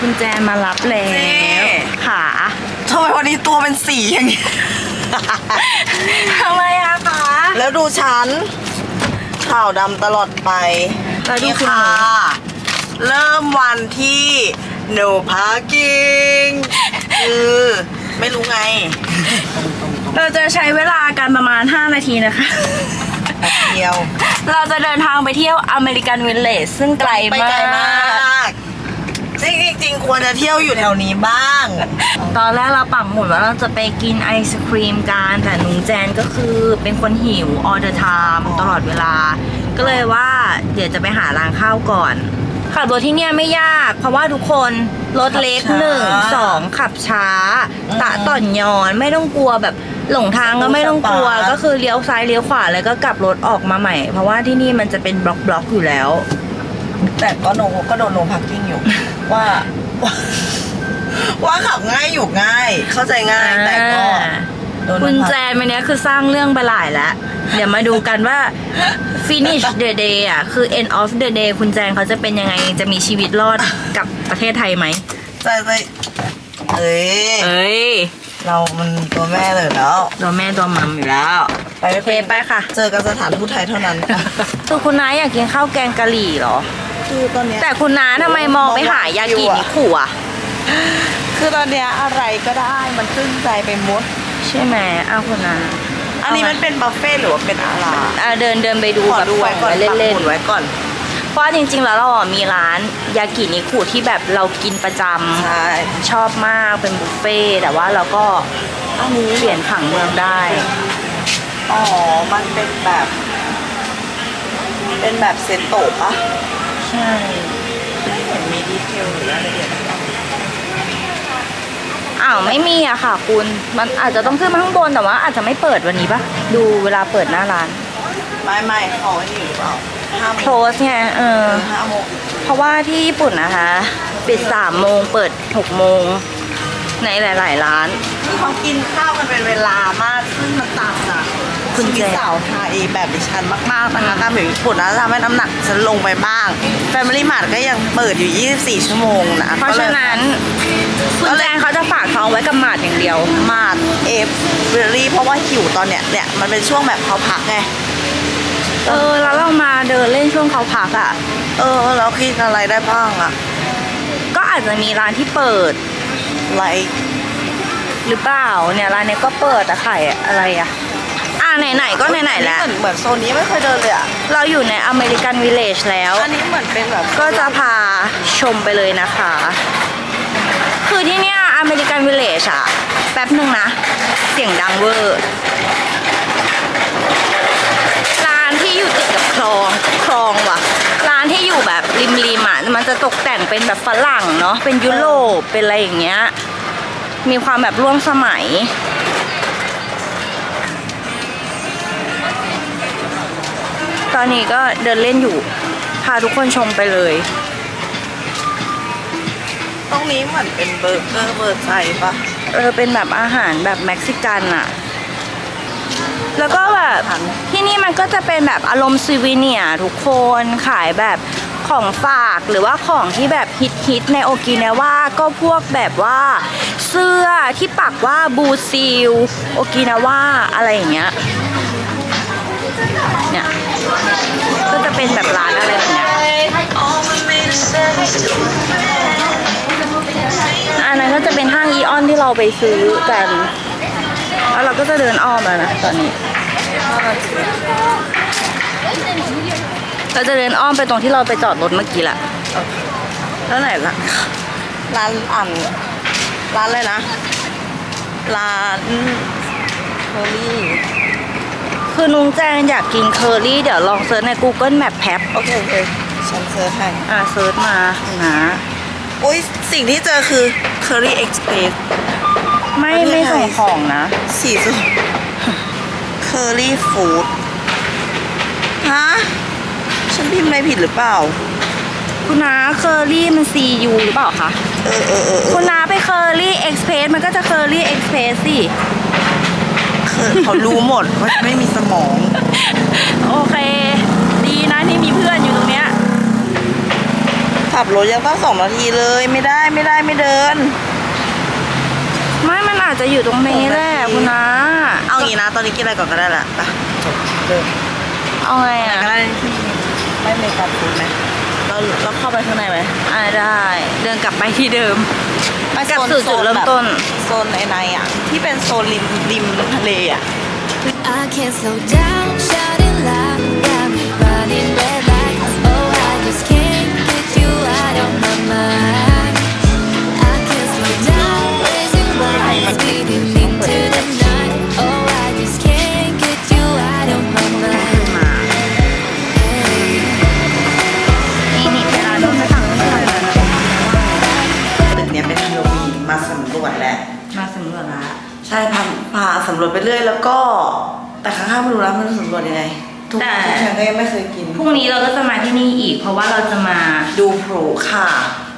คุณแจนมารับแล้เจ๊วขาทำไมวันนี้ตัวเป็นสีอย่างนี้ทำไมอะคะแล้วดูฉันขาวดำตลอดไปแล้วดูนี่คุณค่ะ เริ่มวันที่ no parking คือไม่รู้ไง เราจะใช้เวลากันประมาณ 5 นาทีนะคะแป๊บเดียว เราจะเดินทางไปเที่ยวอเมริกันวิลเลจซึ่งไกลไปมาไกลมากก จริงๆจริงๆควรจะเที่ยวอยู่แถวนี้บ้าง ตอนแรกเราปักหมุดว่าเราจะไปกินไอศครีมกันแต่นุ้งแจนก็คือเป็นคนหิว all the time ตลอดเวลา ก็เลยว่าเดี๋ยวจะไปหาร้านข้าวก่อน ขับรถที่เนี่ยไม่ยาก เพราะว่าทุกคนรถเล็กขับช้าหนึ่งสองขับช้า อืมตะต่อนยอนไม่ต้องกลัวแบบหลงทางก็ไม่ต้องกลัว สปาร์ทก็คือเลี้ยวซ้ายเลี้ยวขวาแล้วก็กลับรถออกมาใหม่ เพราะว่าที่นี่มันจะเป็นบล็อกบล็อกๆอยู่แล้ว แต่ก็โนก็โดนโนพักกิ้งอยู่ ว่าว่าว่าขับง่ายอยู่ง่าย เข้าใจง่ายแต่ก็โดนคุณพักแจนวันนี้คือสร้างเรื่องไปหลายแล้ว เดี๋ยวมาดูกันว่า finish the day อะ คือ end of the day คุณแจนเขาจะเป็นยังไง จะมีชีวิตรอดกับประเทศไทยไหม ใจใจเอ้ยเอ้ย เรามันตัวแม่เลยแล้ว ตัวแม่ตัวมัมอยู่แล้ว ไปโอเคไปค่ะ เจอกันสถานทูตไทยเท่านั้นคือคุณน้าอยากกินข้าวแกงกะหรี่เหรอ คือตอนเนี้ยแต่คุณน้าทำไมมองไปหายากินิคุอะ คือตอนเนี้ยอะไรก็ได้มันขึ้นใจไปหมด ใช่ไหมอ้าวคุณน้าอันนี้มันเป็นบัฟเฟ่ต์หรือว่าเป็นอะไรอะเดินเดินไปดูขอแบบดูไว้ก่อนเล่นปักเล่นหมุดไว้ก่อนเพราะว่าจริง ๆ แล้วเราอะมีร้านยากินิคุที่แบบเรากินประจำ ใช่ชอบมากเป็นบุฟเฟ่ต์แต่ว่าเราก็อันนี้เหรียญผังเมืองได้ อ๋อ มันเป็นแบบ เป็นแบบเซตโตะปะ ใช่ไม่เห็นมีดีเทลหรือรายละเอียดอ้าวไม่มีอะค่ะ คุณ มันอาจจะต้องขึ้นมาข้างบนแต่ว่าอาจจะไม่เปิดวันนี้ปะดูเวลาเปิดหน้าร้าน ไม่ไม่เขาไอ้นี่หรือเปล่าห้าโมง close ไงเออเออ ห้าโมงเพราะว่าที่ญี่ปุ่นนะคะ ปิด3โมงเปิด6โมงในหลาย ๆ ร้าน คือเขากินข้าวกันเป็นเวลามากซึ่งมันต่างจาก คุณชีเจวิตสาวไทยแบบดิฉันมากๆนะคะการอยู่ญี่ปุ่นนะทำให้น้ำหนักฉันลงไปบ้าง Family Mart ก็ยังเปิดอยู่ 24 ชั่วโมงนะเพราะฉะนั้น คุณแจนเขาจะฝากท้องไว้กับหมาดอย่างเดียว มาดเอฟเบอรี่เพราะว่าหิวตอนเนี้ยเนี่ยมันเป็นช่วงแบบเขาพักไงเออแล้วเรามาเดินเล่นช่วงเขาพักอะเออแล้วกินอะไรได้บ้างอะก็อาจจะมีร้านที่เปิดไลหรือเปล่าเนี่ยร้านเนี้ยก็เปิดแต่ขายอะไรอะอ่า ไหนๆก็ไหนๆแล้ว เหมือนเหมือนโซนนี้ไม่เคยเดินเลยอะเราอยู่ในอเมริกันวิลเลจแล้ว อันนี้เหมือนเป็นแบบก็จะพาชมไปเลยนะคะ คือที่เนี้ยอเมริกันวิลเลจอะแป๊บหนึ่งนะ เสียงดังเวอร์ร้านที่อยู่ติดกับคลองคลองว่ะ ร้านที่อยู่แบบริมริมๆอะมันจะตกแต่งเป็นแบบฝรั่งเนาะเป็นยุโรปเป็นอะไรอย่างเงี้ยมีความแบบร่วมสมัย ตอนนี้ก็เดินเล่นอยู่ พาทุกคนชมไปเลย ตรงนี้เหมือนเป็นเบอร์เกอร์เบอร์ไซปะเออเป็นแบบอาหารแบบเม็กซิกันอะแล้วก็แบบที่นี่มันก็จะเป็นแบบอารมณ์ซีวิเนียร์ทุกคนขายแบบของฝากหรือว่าของที่แบบฮิตฮิตๆในโอกินาวาก็พวกแบบว่าเสื้อที่ปักว่าบูซิลโอกินาวาอะไรอย่างเงี้ย เนี่ยก็จะเป็นแบบร้านอะไรแบบเนี้ยอันนั้นก็จะเป็นห้างอีออนที่เราไปซื้อกัน แล้วเราก็จะเดินอ้อมแล้วนะตอนนี้เราจะเดินอ้อมไปตรงที่เราไปจอดรถเมื่อกี้แหละแล้วไหนล่ะ ร้านอ่านร้านเลยนะ ร้านเฮอรี่ คือนุ้งแจงอยากกินเคอรี่เดี๋ยวลองเซิร์ชใน Google Map แพปโอเคโอเคฉันเซิร์ชให้อ่าเซิร์ชมานะอุ้ยสิ่งที่เจอคือ Curry Express ไม่ประเทศไม่ไทยส่งของนะ สีสุด Curry Food ฮะ ฉันพิมพ์อะไรผิดหรือเปล่า คุณน้าเคอรี่มัน CU หรือเปล่าคะ เออเออเออเอคุอณน้าไปเคอรี่เอ็กเพรสมันก็จะเคอรี่เอ็กเพรสสิคือ เขารู้หมดว่าไม่มีสมอง โอเค ดีนะที่มีเพื่อนอยู่ตรงเนี้ยทขับรถยังต้องสองนาทีเลยไม่ได้ไม่ได้ไม่เดิน ไม่มันอาจจะอยู่ตรงนี้แหละคุณนะเอางี้นะ ตอนนี้กินอะไรก่อนก็ได้แหละไปจบเดินเอาไงไหนอะก็ได้ที่ไม่มีการฟูดไหม เราเราเข้าไปข้างในไหมอ่าได้ เดินกลับไปที่เดิม ไปกลับโซนสู่จุดเริ่มต้น โซนในในอะ ที่เป็นโซนริมริมทะเลอะ I can't slow down, shouting loud, got me running red lights. Oh, I just can't get you out of my mind. างๆไม่รู้แล้วมันสำรวจยังไงทุกแต่ ทุกครั้งก็ยังไม่เคยกิน พรุ่งนี้เราก็จะมาที่นี่อีก เพราะว่าเราจะมาดูโผล่ค่ะ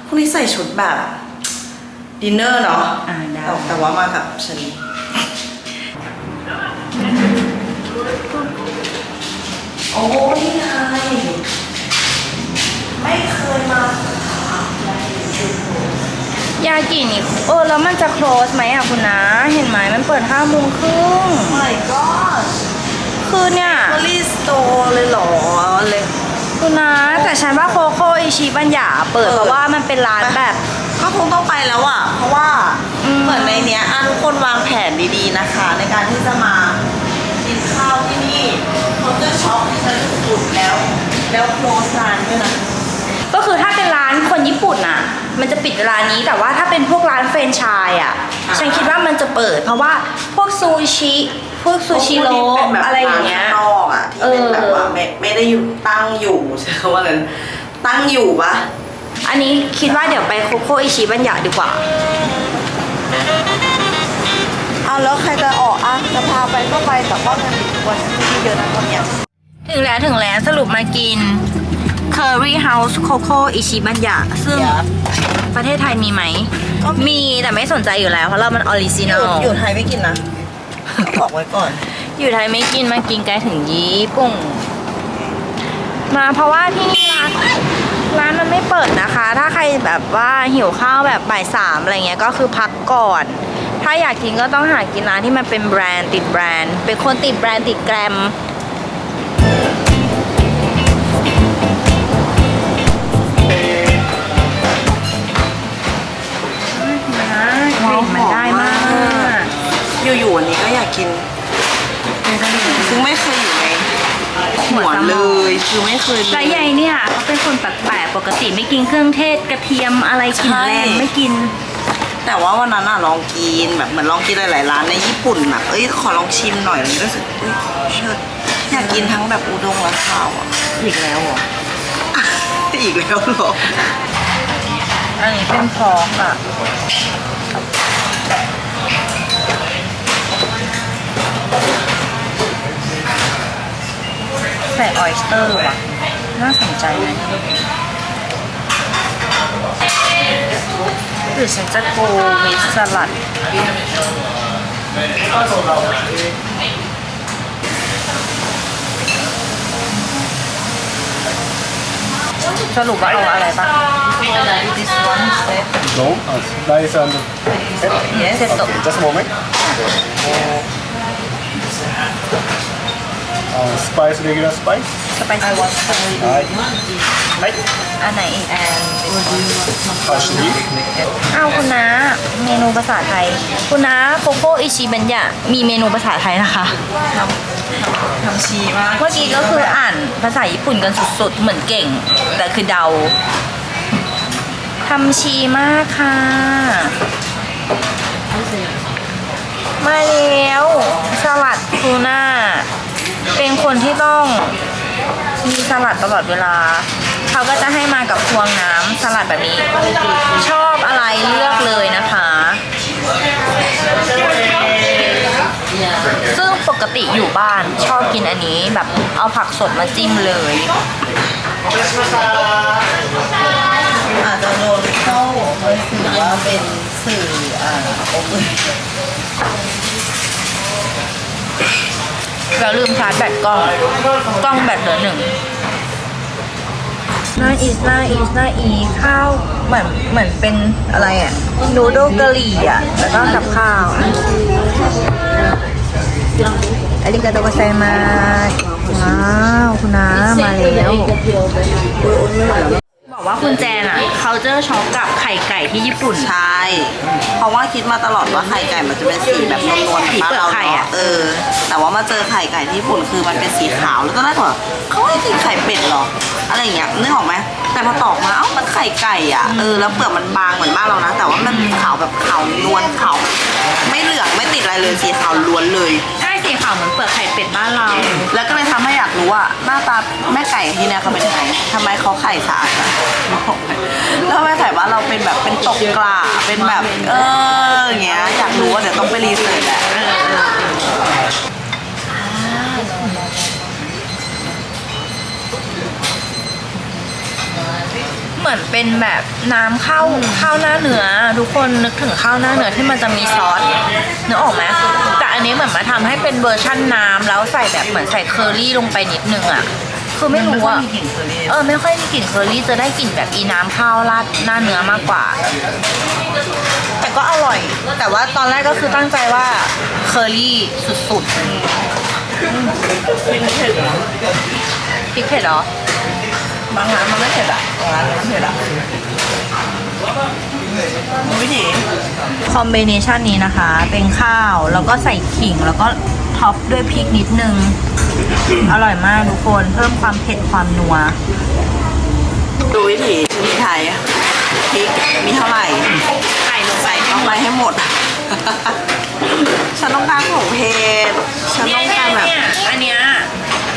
พวกนี้ใส่ชุดแบบดินเนอร์เนาะอ่าได้แต่แต่ว่ามากับชนีโอ้นี่ไงไม่เคยมายากินี่เออแล้วมันจะ close ไหมอะคุณนะ เห็นไหมมันเปิดห้าโมงครึ่ง my god คือเนี่ยมารีสโตร์เลยเหรอเลยคุณนะ แต่ฉันว่าโคโค่อิชิบัญญาเปิดเออ เพราะว่ามันเป็นร้านแบบ ก็คงต้องไปแล้วอะ เพราะว่าอืม เหมือนในเนี้ยอะทุกคนวางแผนดีๆนะคะ ในการที่จะมากินข้าวที่นี่เขาจะช็อปที่ฉันสุดๆแล้ว แล้วโคลสร้านด้วยนะก็คือถ้าเป็นร้านคนญี่ปุ่นน่ะ มันจะปิดเวลานี้แต่ว่าถ้าเป็นพวกร้านเฟรนไชส์อะอ่าฉันคิดว่ามันจะเปิด เพราะว่าพวกซูชิ พวกซูชิโร่พวกที่เป็นแบบอะไรอย่างเงี้ยร้นข้างนอกอะที่เป็นแบบว่าไม่ไม่ได้อยู่ตั้งอยู่ใช่คำว่านั้นตั้งอยู่ปะอันนี้คิดว่าเดี๋ยวไปโคโค่อิชิบัญญาดีกว่าเอาแล้วใครจะออกอะจะพาไปก็ไปแต่ว่ามันวันที่เยอะนะวันเนี้ยถึงแล้วถึงแล้วสรุปมากิน Curry House Coco อิชิบัญญาซึ่งเดี๋ยวประเทศไทยมีไหมก็มีมีแต่ไม่สนใจอยู่แล้ว เพราะเรามันออริจิอนอยู่ลอยู่ไทยไม่กินนะ บอกไว้ก่อน อยู่ไทยไม่กินมากินไกลถึงญี่ปุ่นมาเพราะว่าที่นี่ร้านร้านมันไม่เปิดนะคะ ถ้าใครแบบว่าหิวข้าวแบบบ่ายสามอะไรเงี้ยก็คือพักก่อน ถ้าอยากกินก็ต้องหากินร้านที่มันเป็นแบรนด์ติดแบรนด์ เป็นคนติดแบรนด์ติดแกรม อยู่ๆวันนี้ก็อยากกินซึ่งไม่เคยอยู่ในหัวเลย คือไม่เคยแต่ใหญ่เนี่ยเขาเป็นคนแปลกๆปกติไม่กินเครื่องเทศกระเทียมอะไรกลิ่นแรงไม่กิน แต่ว่าวันนั้นอะลองกินแบบเหมือนลองกินหลายๆร้านในญี่ปุ่นอะเอ้ยขอลองชิมหน่อยอะไรอย่างเงี้ยรู้สึกเอ้ยเชิดอยากกินทั้งแบบอุด้งและข้าวอะอีกแล้วเหรอ อีกแล้วเหรออันนี้เป็นพร้อมอะ ส่ออยสเตอร์ว่ะ น่าสนใจไหมหรือฉันจะโกวิสลัดสรุปว่าเอาอะไรบ้าง this one set No, uh, rice and set. yes เสร็จตก Okay, just a moment. Uh, spice, regular spice. สไปซี่ Right. Right. อันไหนอีก and Hash beef. อ้าวคุณน้าเมนูภาษาไทย คุณน้าโคโค่อิชิบัญญะมีเมนูภาษาไทยนะคะทำทำชีมากเมื่อกี้ก็คืออ่านภาษาญี่ปุ่นกันสุดๆ เหมือนเก่ง แต่คือเดาทำชีมากค่ะ มาแล้ว สลัดทูน่า เป็นคนที่ต้องมีสลัดตลอดเวลา เขาก็จะให้มากับพวงน้ำสลัดแบบนี้ ชอบอะไรเลือกเลยนะคะ ซึ่งปกติอยู่บ้านชอบกินอันนี้แบบเอาผักสดมาจิ้มเลยอาจจะโดนเข้าถือว่าเป็นสื่ออ่า อบอุ่นแล้วลืมชาร์จแบตกล้อง กล้องแบตเหลือหนึ่งน่าอีสน่าอีสน่าอีข้าวเหมือนเหมือนเป็นอะไรอะนูโดกะหรี่อะแล้วก็กับข้าวอาริกาโตกัไซมาว้าวคุณน้ามาแล้วบอก ว่าคุณแจนอะเขาเจอช็อกกับไข่ไก่ที่ญี่ปุ่น ใช่ เพราะว่าคิดมาตลอดว่าไข่ไก่มันจะเป็นสีแบบนวลๆแบบบ้านเราสีเปลือกไข่เนาะอะ เออ แต่ว่ามาเจอไข่ไก่ที่ญี่ปุ่นคือมันเป็นสีขาวแล้วตอนแรกก็แบบเขาให้กินไข่เป็ดเหรอ อะไรอย่างเงี้ยนึกออกไหมแต่พอตอกมาเอ้ามันไข่ไก่อะเออแล้วเปลือกมันบางเหมือนบ้านเรานะ แต่ว่ามันขาวแบบขาวนวลขาวไม่เหลืองไม่ติดอะไรเลยสีขาวล้วนเลยใช่สี ขาวเหมือนเปลือกไข่เป็ดบ้านเรา แล้วก็เลยทำให้อยากรู้ว่าหน้าตาแม่ไก่ที่เนี่ยเขาเป็นยังไงทำไมเขาไข่สะอาดจังแล้วแม่ไก่ว่าเราเป็นแบบเป็นตกกลาเป็นแบบ เอออย่างเงี้ยอยากรู้ว่าเดี๋ยวต้องไปรีเสิร์ชแหละ เออเออเหมือนเป็นแบบน้ำข้าวข้าวหน้าเนื้อ ทุกคนนึกถึงข้าวหน้าเนื้อที่มันจะมีซอสนึกออกไหมแต่อันนี้เหมือนมาทำให้เป็นเวอร์ชั่นน้ำแล้วใส่แบบเหมือนใส่เคอรี่ลงไปนิดนึงอะคือไม่รู้อะมีกลิ่นเคอรี่เออไม่ค่อยมีกลิ่นเคอรี่จะได้กลิ่นแบบอีน้ำข้าวราดหน้าเนื้อมากกว่า แต่ก็อร่อย แต่ว่าตอนแรกก็คือตั้งใจว่าเคอรี่สุดๆพริกเผ็ดเหรอ บางร้านมันไม่เผ็ดอะบางร้านมันเผ็ดอะมีวิธีคอมบิเนชันนี้นะคะ เป็นข้าวแล้วก็ใส่ขิงแล้วก็ท็อปด้วยพริกนิดนึง อร่อยมากทุกคนเพิ่มความเผ็ดความนัว ดูวิธีชนิดไทยพริกมีเท่าไหร่ไข่ลงใส่ลงไปให้หมด ฉันต้องการของเผ็ดฉันต้องการแบบ อันเนี้ย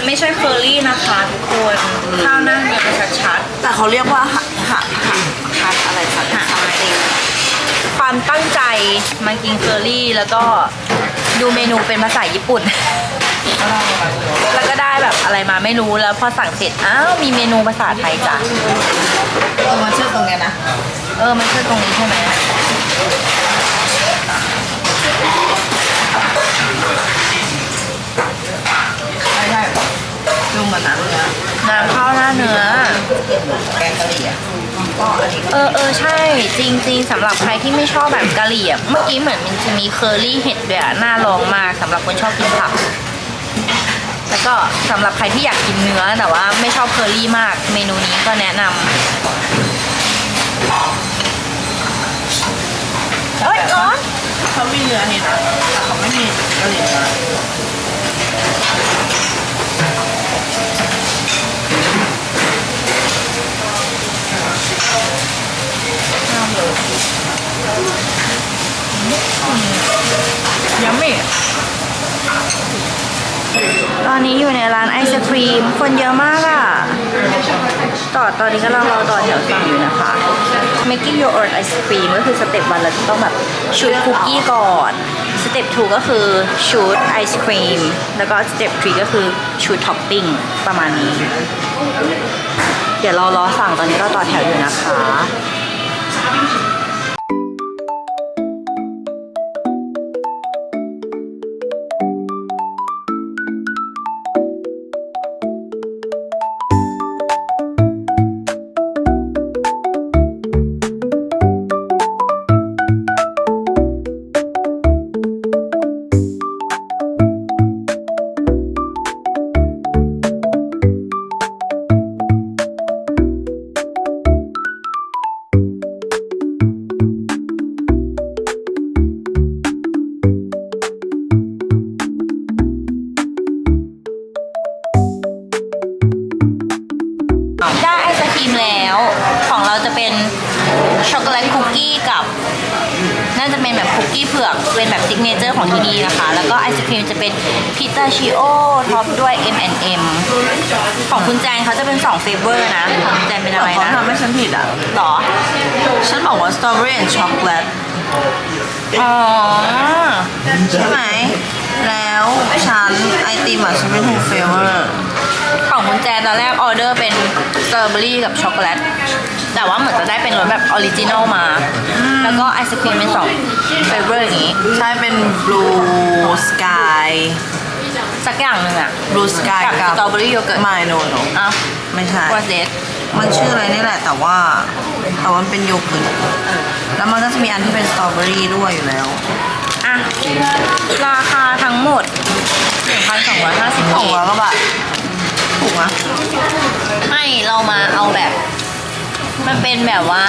ไม่ใช่เคอรี่นะคะทุกคนข้าวหน้า เขาเรียกว่าหะหะหะหะอะไรสักอย่างๆความตั้งใจมากินเคอรี่แล้วก็ดูเมนูเป็นภาษาญี่ปุ่น แล้วก็ได้แบบอะไรมาไม่รู้แล้วพอสั่งเสร็จอ้าวมีเมนูภาษาไทยจ้ะมันชื่อตรงเนี้ยนะ เออ มันชื่อตรงนี้ใช่ไหม ใช่ใช่ มือนนั้นเลยนะน้ำข้าวหน้าเนื้อ แกงกะหรี่อะก็อันนี้เออเออใช่ จริงๆสำหรับใครที่ไม่ชอบแบบกะหรี่อะเมื่อกี้เหมือนมันจะมีเคอรี่เห็ดด้วยอะน่าลองมากสำหรับคนชอบกินผัก แล้วก็สำหรับใครที่อยากกินเนื้อแต่ว่าไม่ชอบเคอรี่มาก เมนูนี้ก็แนะนำเอ้ยร้อน เขามีเนื้อนี่นะแต่เขาไม่มีกะหรี่เนื้อ ยัมมี่ตอนนี้อยู่ในร้านไอศครีม คนเยอะมากอะ ต่อตอนนี้กำลังรอต่อแถวสั่งอยู่นะคะ making your own ice cream ก็คือสเต็ปวันเราจะต้องแบบชูดคุกกี้ก่อน เต็ป2ก็คือชูดไอศครีม แล้วก็สเต็ป3ก็คือชูดท็อปปิ้งประมาณนี้ เดี๋ยวเรารอสั่งตอนนี้เราต่อแถวอยู่นะคะ เราจะเป็นช็อกโกแลตคุกกี้กับน่าจะเป็นแบบคุกกี้เผือกเป็นแบบซิกเนเจอร์ของที่นี่นะคะ แล้วก็ไอศครีมจะเป็นพิตาชิโอท็อปด้วย M&M ของคุณแจนเขาจะเป็น2เฟเวอร์นะของคุณแจนเป็นอะไรเขานะทำให้ฉันผิดอะหรอ ฉันบอกว่าสตรอเบอรี่แอนด์ช็อกโกแลตอ๋อ ใช่ไหม แล้วฉันไอติมอะฉันเป็นทูเฟเวอร์ ของคุณแจนตอนแรกออเดอร์เป็นสตรอเบอรี่กับช็อกโกแลต แต่ว่าเหมือนจะได้เป็นรสแบบออริจินอลมา แล้วก็ไอศครีมเป็น2เฟเวอร์อย่างนี้ ใช่เป็น blue sky สักอย่างหนึ่งอะ blue sky กับกับ strawberry yogurt ไม่ no no อ้าวไม่ใช่ what's that มันชื่ออะไรนี่แหละ แต่ว่าแต่ว่ามันเป็นโยเกิร์ตแล้วมันก็จะมีอันที่เป็นสตรอเบอรี่ด้วยอยู่แล้ว อะ ราคาทั้งหมด1,250สองร้อยกว่าบาท ถูกนะไม่เรามาเอาแบบ มันเป็นแบบว่า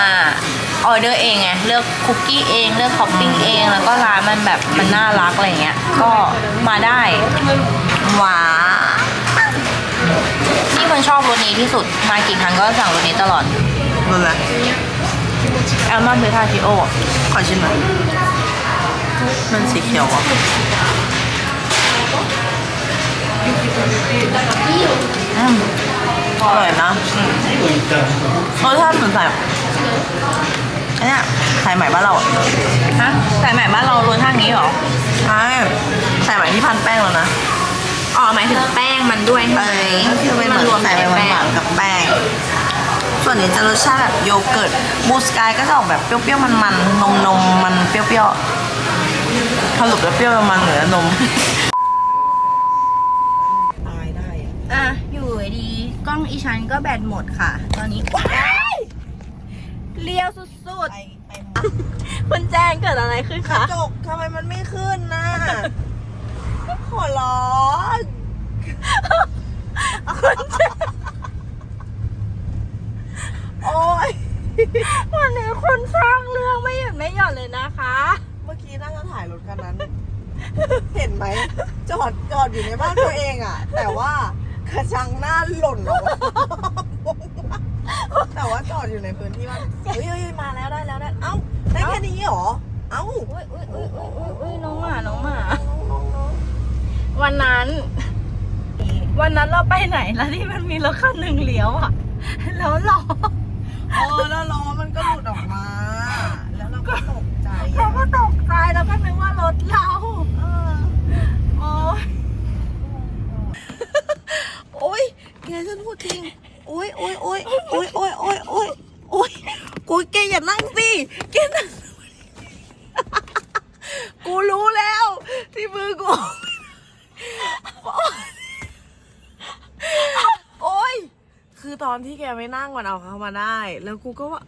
ออเดอร์เองไงเลือกคุกกี้เองเลือกท็อปปิ้งเองแล้วก็ร้านมันแบบมันน่ารักอะไรเงี้ย ก็มาได้หวานนี่คนชอบรสนี้ที่สุดมากี่ครั้งก็สั่งรสนี้ตลอดรู้ไหมแอลมอนด์พิทาชิโอขอชิมหน่อยมันสีเขียวอะ อืมอร่อยนะรสชาติเหมือนใส่อันเนี้ยสายไหมบ้านเราอะฮะแต่ใหม่บ้านเรารสชาตินี้เหรอ ใช่สายไหมที่พันแป้งแล้วนะ อ๋อหมายถึงแป้งมันด้วยใช่เอไหมอก็คือเป็นเหมือนรวมใส่ในไปหแป้งวานๆกับแป้ง ส่วนนี้จะรสชาติแบบโยเกิร์ตบูสกายก็จะออกแบบเปรี้ยวๆมันๆนมนมๆมันเปรี้ยวๆสรุปแล้วเปรี้ยวมันเหนือนมตายได้อะ อะ อยู่ดีๆกล้ องอีชันก็แบตหมดค่ะ ตอนนี้ว้ายเลี้ยวสุดไปไปๆคุณแจ้งเกิดอะไรขึ้นคะ จกทำไมมันไม่ขึ้นนะขอร้องคุณแจ้งโอ้ยวันนี้คุณสร้างเรื่องไม่หยุดไม่หย่อนเลยนะคะ เมื่อกี้น่าจะถ่ายรถคันนั้น เห็นไหมจอดจอดอยู่ในบ้านตัวเองอะ แต่ว่า กระชังหน้าหล่นออกมาแต่ว่าจอดอยู่ในพื้นที่บ้าเฮ้ยเฮ้ยมาแล้วได้แล้วได้เอ้าได้แค่นี้เหรอ เอ้าอุ้ยอุ้ยอุ้ยอุ้ยอุ้ยอุ้ยน้องหมาน้องหมา วันนั้น วันนั้นเราไปไหนแล้วที่มันมีรถคันหนึ่งเลี้ยวอะ แล้วล้อเออแล้วล้อมันก็หลุดออกมา แล้วเราก็ตกใจเราก็ตกใจแล้วก็นึกว่ารถ แล้วกูก็ว่า